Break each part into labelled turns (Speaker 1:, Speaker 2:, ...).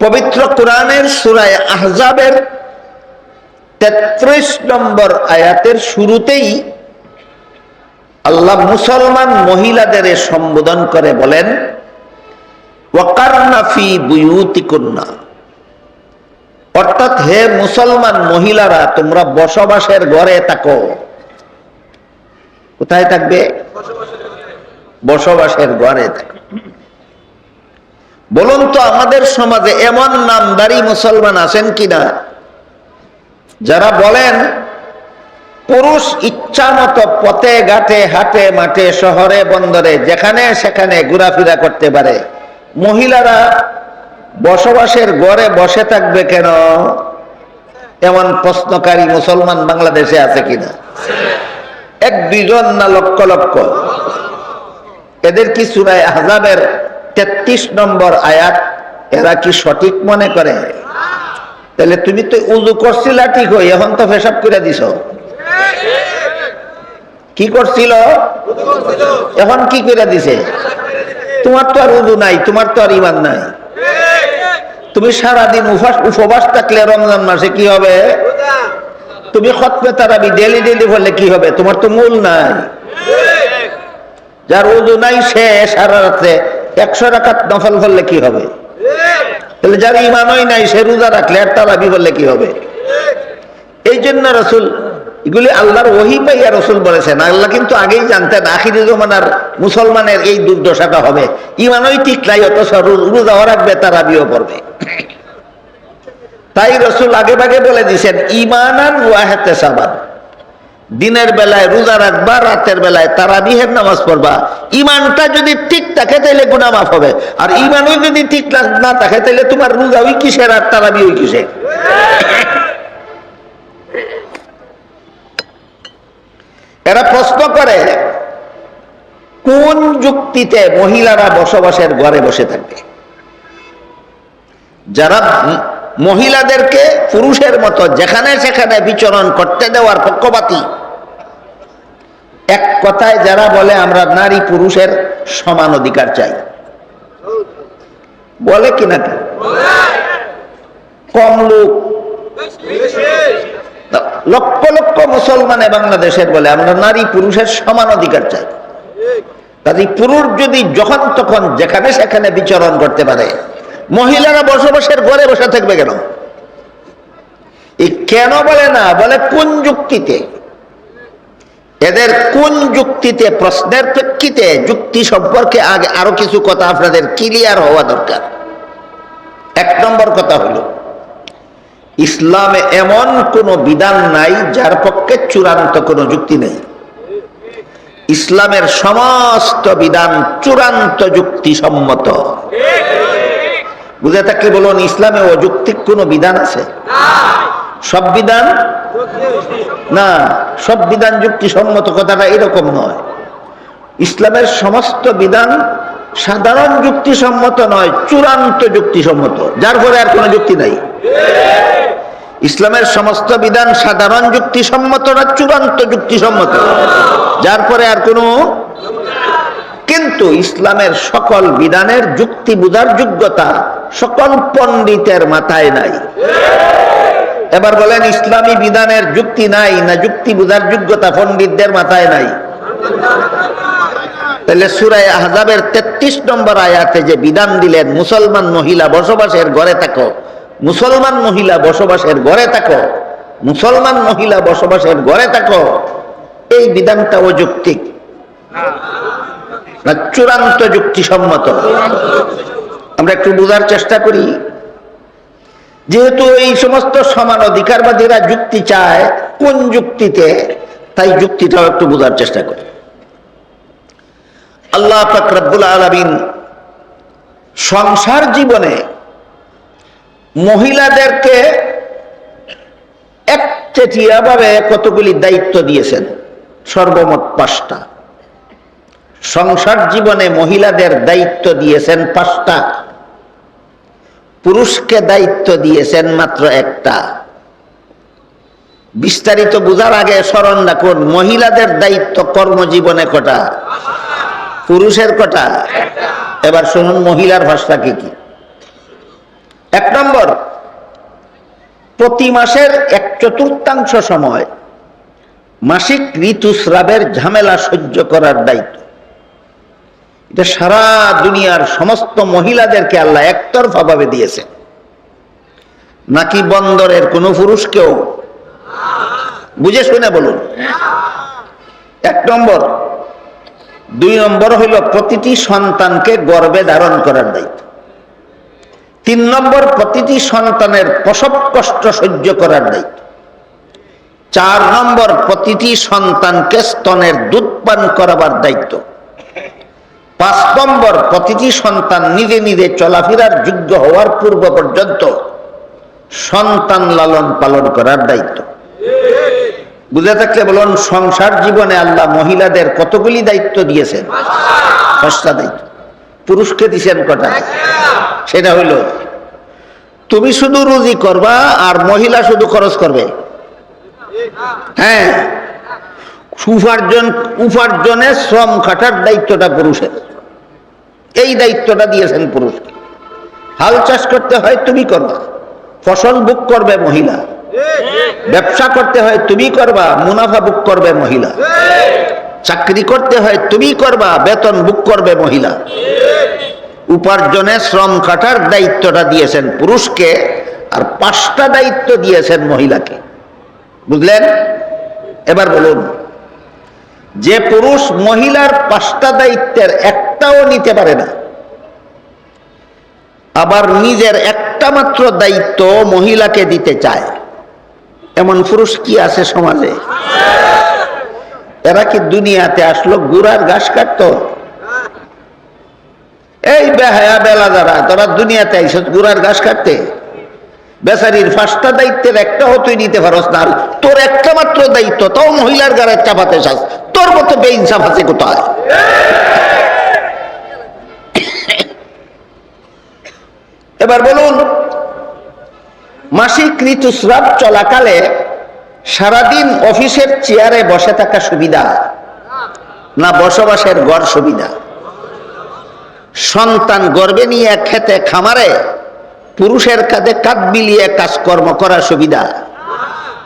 Speaker 1: পবিত্র কোরআনের সুরায় আহজাবের তেত্রিশ নম্বর আয়াতের শুরুতেই আল্লাহ মুসলমান মহিলাদের সম্বোধন করে বলেন ওয়াকারনাফি বুয়ুতিকুন্না। অর্থাৎ হে মুসলমান মহিলারা, তোমরা বসবাসের ঘরে থাকো। কোথায় থাকবে? বসবাসের ঘরে থাকো। বলুন তো, আমাদের সমাজে এমন নামদারি মুসলমান আছেন কিনা? যারা বলেন, পুরুষ ইচ্ছা মতো পথে, ঘাটে, হাটে, মাঠে, শহরে, বন্দরে, যেখানে সেখানে ঘোরাফেরা করতে পারে, মহিলারা বসবাসের ঘরে বসে থাকবে কেন? এমন প্রশ্নকারী মুসলমান বাংলাদেশে আছে কিনা? এক দুইজন না লক্ষ লক্ষ? এদের কি সুরায় আহজাবের তেত্রিশ নম্বর আয়াত, এরা কি সঠিক মনে করে? তাহলে তুমি তো উজু করছিলা ঠিক হই এখন তো ফেসাব করে দিছ। কি করছিল? এখন কি করে দিছে? তোমার তো আর উজু নাই, তোমার তো আর ইমান নাই। তুমি সারাদিন উপাস উপবাস থাকলে রমজান মাসে কি হবে? তুমি খতমে তারাবি ডেলি ডেলি বললে কি হবে? তোমার তো মূল নাই। যার উজু নাই, সে সারা রাত্রে একশো রাখাত নফল করলে কি হবে? তাহলে যার ইমানই নাই, সে রোজা রাখলে আর তারাবি বললে কি হবে? এই জন্য রসুল, এগুলি আল্লাহর ওহি পাইয়া রসুল বলেছেন, আল্লাহ কিন্তু আগেই জানতেন, আখিরি জমানার মুসলমানের এই দুর্দশাটা হবে। ইমানই ঠিক নাই, অথচ রোজাও রাখবে তারাবিও পড়বে তাই রসুল আগে ভাগে বলে দিছেন ইমানান ওয়াহেতে সাবান দিনের বেলায় রোজা রাখবা, রাতের বেলায় তারাবিহের নামাজ পড়বা। ইমানটা যদি ঠিক থাকে তাহলে গুণা মাফ হবে। আর ইমানই যদি ঠিক না থাকে তাহলে তোমার রোজা ওই কিসের আর তারাবি ওই কিসের? এরা প্রশ্ন করে, কোন যুক্তিতে মহিলারা বসবাসের ঘরে বসে থাকবে? যারা মহিলাদেরকে পুরুষের মতো যেখানে সেখানে বিচরণ করতে দেওয়ার পক্ষপাতী এক কথায় যারা বলে আমরা নারী পুরুষের সমান অধিকার চাই। বলে কি নাকি কম লোক। লক্ষ লক্ষ মুসলমানে বাংলাদেশের বলে আমরা নারী পুরুষের সমান অধিকার চাই। কাজে পুরুষ যদি যখন তখন যেখানে সেখানে বিচরণ করতে পারে, মহিলারা বসবাসের ঘরে বসে থাকবে কেন? এই কেন বলে না? বলে কোন যুক্তিতে? এদের কোন যুক্তিতে প্রশ্নের প্রেক্ষিতে যুক্তি সম্পর্কে আগে আরও কিছু কথা আপনাদের ক্লিয়ার হওয়া দরকার। এক নম্বর কথা হলো ইসলামে এমন কোন বিধান নাই যার পক্ষে চূড়ান্ত কোনো যুক্তি নেই। ইসলামের সমস্ত বিধান চূড়ান্ত যুক্তি সম্মত বুঝে থাকলে বলুন ইসলামে অযৌক্তিক কোনো বিধান আছে? সব বিধান? না, সব বিধান যুক্তিসম্মত কথাটা এরকম নয়। ইসলামের সমস্ত বিধান সাধারণ যুক্তিসম্মত নয়, চূড়ান্ত যুক্তিসম্মত। যার পরে আর কোনো যুক্তি নাই। ইসলামের সমস্ত বিধান সাধারণ যুক্তিসম্মত না চূড়ান্ত যুক্তিসম্মত? যার পরে আর কোনো? কিন্তু ইসলামের সকল বিধানের যুক্তি বুঝার যোগ্যতা সকল পণ্ডিতের মাথায় নাই। এবার বলেন, ইসলামী বিধানের যুক্তি নাই না যুক্তি বুঝার যোগ্যতা পণ্ডিতদের মাথায় নাই। তাহলে সুরায় আহজাবের তেত্রিশ নম্বর আয়াতে যে বিধান দিলেন, মুসলমান মহিলা বসবাসের ঘরে থাকো, মুসলমান মহিলা বসবাসের ঘরে থাকো, মুসলমান মহিলা বসবাসের ঘরে থাকো, এই বিধানটা অযৌক্তিক না, চূড়ান্ত যুক্তিসম্মত। আমরা একটু বোঝার চেষ্টা করি। যেহেতু এই সমস্ত সমান অধিকারবাদীরা যুক্তি চায়, কোন যুক্তিতে, তাই যুক্তিটাও একটু বোঝার চেষ্টা করি। আল্লাহ ফাকরাবুল আলমিন সংসার জীবনে মহিলাদেরকে একচেটিয়া ভাবে কতগুলি দায়িত্ব দিয়েছেন? সর্বমোট পাঁচটা। সংসার জীবনে মহিলাদের দায়িত্ব দিয়েছেন পাঁচটা। পুরুষকে দায়িত্ব দিয়েছেন মাত্র একটা। বিস্তারিত বোঝার আগে স্মরণ রাখুন, মহিলাদের দায়িত্ব কর্মজীবনে কটা? পুরুষের কটা? এবার শুনুন, মহিলার ভাষা কি কি? এক নম্বর, প্রতি মাসের এক চতুর্থাংশ সময় মাসিক ঋতুস্রাবের ঝামেলা সহ্য করার দায়িত্ব। এটা সারা দুনিয়ার সমস্ত মহিলাদেরকে আল্লাহ একতরফা ভাবে দিয়েছে। নাকি বন্দরের কোন পুরুষকেও বুঝে শুনে বলুন। এক নম্বর, দুই নম্বর হইল প্রতিটি সন্তানকে গর্বে ধারণ করার দায়িত্ব। তিন নম্বর, প্রতিটি সন্তানের প্রসব কষ্ট সহ্য করার দায়িত্ব। চার নম্বর, প্রতিটি সন্তানকে স্তনের দুধ পান করাবার দায়িত্ব। পাঁচ নম্বর, প্রতিটি সন্তান নিজে নিজে চলাফেরার যোগ্য হওয়ার পূর্ব পর্যন্ত সন্তান লালন পালন করার দায়িত্ব। বুঝে থাকলে বলুন, সংসার জীবনে আল্লাহ মহিলাদের কতগুলি দায়িত্ব দিয়েছেন? সস্তা দায়িত্ব। পুরুষকে দিয়েছেন কটা? সেটা হইল, তুমি শুধু রুজি করবা আর মহিলা শুধু খরচ করবে? হ্যাঁ। উপার্জন উপার্জনে শ্রম খাটার দায়িত্বটা পুরুষের। এই দায়িত্বটা দিয়েছেন পুরুষকে। হাল চাষ করতে হয় তুমি করবা, ফসল বুক করবে মহিলা। ব্যবসা করতে হয় তুমি করবা, মুনাফা বুক করবে মহিলা। চাকরি করতে হয় তুমি করবা, বেতন বুক করবে মহিলা। উপার্জনে শ্রম কাটার দায়িত্বটা দিয়েছেন পুরুষকে, আর পাঁচটা দায়িত্ব দিয়েছেন মহিলাকে। বুঝলেন? এবার বলুন যে পুরুষ মহিলার পাঁচটা দায়িত্বের একটাও নিতে পারে না, আবার নিজের একটা মাত্র দায়িত্ব মহিলাকে দিতে চায়। এমন পুরুষ কি আছে সমাজে? এরা কি দুনিয়াতে আসলো গুড়ার ঘাস কাটতো? এই বেহায়া বেলা যারা তোরা দুনিয়াতে আইসত গুড়ার ঘাস কাটতে? বেচারির পাঁচটা দায়িত্বের একটাও তুই নিতে পারস না। তোর একটা মাত্র দায়িত্ব, তাও মহিলার গাড়ে চাপাতে তোর মতো বেইনসাফ আছে কোথায়? এবার বলুন, মাসিক ঋতুস্রাব চলাকালে সারাদিন অফিসের চেয়ারে বসে থাকা সুবিধা না বসবাসের গড় সুবিধা? সন্তান গর্বে নিয়ে খেতে খামারে পুরুষের কাঁধে কাঁধ মিলিয়ে কাজকর্ম করা সুবিধা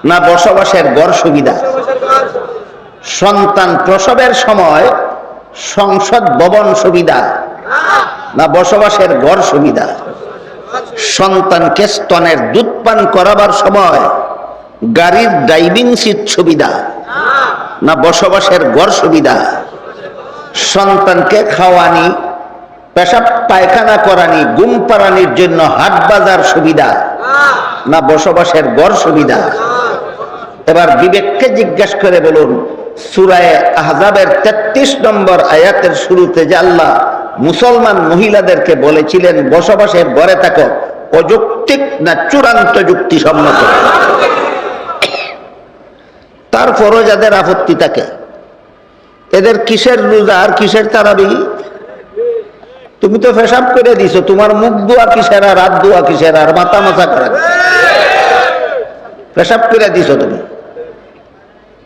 Speaker 1: না বসবাসের গড় সুবিধা? সন্তান প্রসবের সময় সংসদ ভবন সুবিধা না বসবাসের গড় সুবিধা। সন্তানকে স্তনের দুধ পান করাবার সময় গাড়ির ড্রাইভিং সিট সুবিধা না বসবাসের গড় সুবিধা। সন্তানকে খাওয়ানি, পেশাব পায়খানা করানি গুম পারানির জন্য হাট বাজার সুবিধা না বসবাসের গড় সুবিধা। এবার বিবেককে জিজ্ঞেস করে বলুন সুরায় আহজাবের তেত্রিশ নম্বর আয়াতের শুরুতে যে আল্লাহ মুসলমান মহিলাদেরকে বলেছিলেন থাকো, অযৌক্তিক না চূড়ান্ত তারপরও যাদের আপত্তি থাকে, এদের কিসের রোজা আর কিসের তারাবি? তুমি তো পেশাব করে দিছো, তোমার মুখ দোয়া কিসের আর হাত দোয়া কিসের আর মাথা মাথা করা? পেশাব করে দিছো তুমি।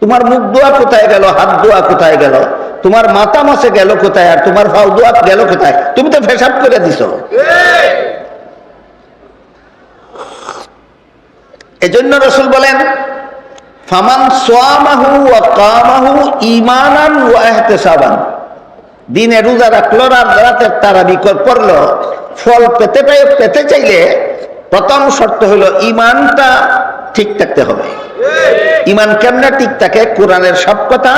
Speaker 1: তোমার মুখ দোয়া কোথায় গেল, হাত দোয়া কোথায় গেল? তোমার মাথা মাসে গেল কোথায় আর তোমার ফাউ দোয়া গেল কোথায়? তুমি তো পেশাব করে দিছো। এজন্য রসুল বলেন, ফামান সোয়ামাহু কামাহু ইমানান ওয়া ইহতিসাবান দিনে রোজা রাখল আর রাতের তারাবি পড়ল। ফল পেতে পেতে চাইলে প্রথম শর্ত হলো ইমানটা ঠিক থাকতে হবে। ইমান কেমনা ঠিক থাকে? কোরআনের সব কথা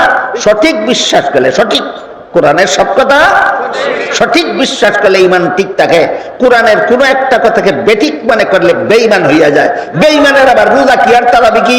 Speaker 1: সঠিক বিশ্বাস করলে সঠিক। কোরআনের সব কথা সঠিক বিশ্বাস করলে ইমান ঠিক থাকে। কোরআনের কোনো একটা কথাকে বেঠিক মনে করলে বেইমান হইয়া যায়। বেইমানের আবার রোজা কি আর তারাবি কি?